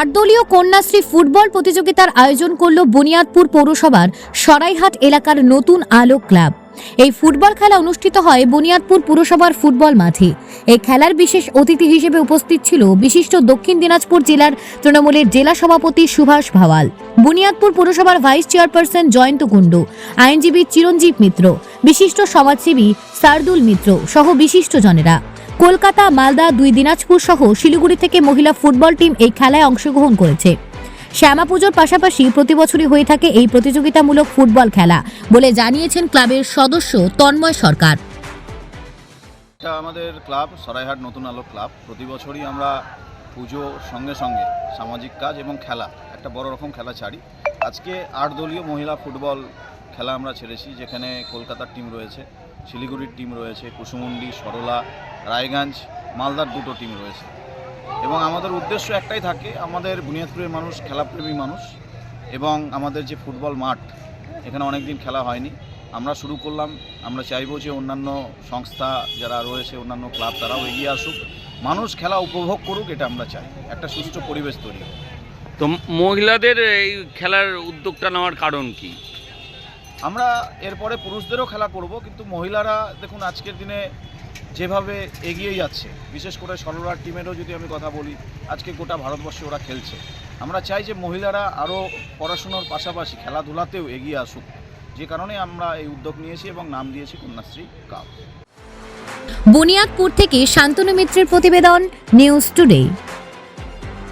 আটদলীয় Kanyashree football প্রতিযোগিতার আয়োজন করল বুনিয়াদপুর পৌরসভার সরাইহাট এলাকার নতুন আলো ক্লাব। এই ফুটবল খেলা অনুষ্ঠিত হয় বুনিয়াদপুর পুরসভার ফুটবল মাঠে। এই খেলার বিশেষ অতিথি হিসেবে উপস্থিত ছিল বিশিষ্ট দক্ষিণ দিনাজপুর জেলার তৃণমূলের জেলা সভাপতি সুভাষ ভাওয়াল, বুনিয়াদপুর পুরসভার ভাইস চেয়ারপারসন জয়ন্ত কুণ্ডু, আইনজীবী চিরঞ্জীব মিত্র, বিশিষ্ট সমাজসেবী সারদুল মিত্র সহ বিশিষ্টজনেরা। কলকাতা, মালদা, দুই দিনাজপুর সহ শিলিগুড়ি থেকে মহিলা ফুটবল টিম এই খেলায় অংশগ্রহণ করেছে। শ্যামা পুজোর পাশাপাশি প্রতি বছরই হয়ে থাকে এই প্রতিযোগিতামূলক ফুটবল খেলা বলে জানিয়েছেন ক্লাবের সদস্য তন্ময় সরকার। এটা আমাদের ক্লাব, সরাইহাট নতুন আলো ক্লাব। প্রতি বছরই আমরা পুজো সঙ্গে সঙ্গে, সামাজিক কাজ এবং খেলা, একটা বড় রকম খেলা ছাড়ি। আজকে আট দলীয় মহিলা ফুটবল খেলা আমরা ছেড়েছি, যেখানে কলকাতার টিম রয়েছে। শিলিগুড়ির টিম রয়েছে, কুসুমুন্ডি, সরলা, রায়গঞ্জ, মালদার দুটো টিম রয়েছে। এবং আমাদের উদ্দেশ্য একটাই থাকে, আমাদের বুনিয়াদপুরের মানুষ, খেলাপ্রেমী মানুষ, এবং আমাদের যে ফুটবল মাঠ, এখানে অনেক দিন খেলা হয়নি। আমরা শুরু করলাম, আমরা চাইব যে অন্যান্য সংস্থা যারা রয়েছে, অন্যান্য ক্লাব, তারাও এগিয়ে আসুক। মানুষ খেলা উপভোগ করুক, এটা আমরা চাই। একটা সুষ্ঠু পরিবেশ তৈরি তো মহিলাদের এই খেলার উদ্যোগটা নেওয়ার কারণ কি? আমরা এরপরে পুরুষদেরও খেলা করব, কিন্তু মহিলারা দেখুন আজকের দিনে যেভাবে এগিয়ে যাচ্ছে, বিশেষ করে সরলার টিমেরও যদি আমি কথা বলি, আজকে গোটা ভারতবর্ষে ওরা খেলছে। আমরা চাই যে মহিলারা আরও পড়াশুনোর পাশাপাশি খেলাধুলাতেও এগিয়ে আসুক। যে কারণে আমরা এই উদ্যোগ নিয়েছি এবং নাম দিয়েছি কন্যাশ্রী কাপ বুনিয়াদপুর থেকে শান্তনু মিত্রের প্রতিবেদন নিউজ টুডে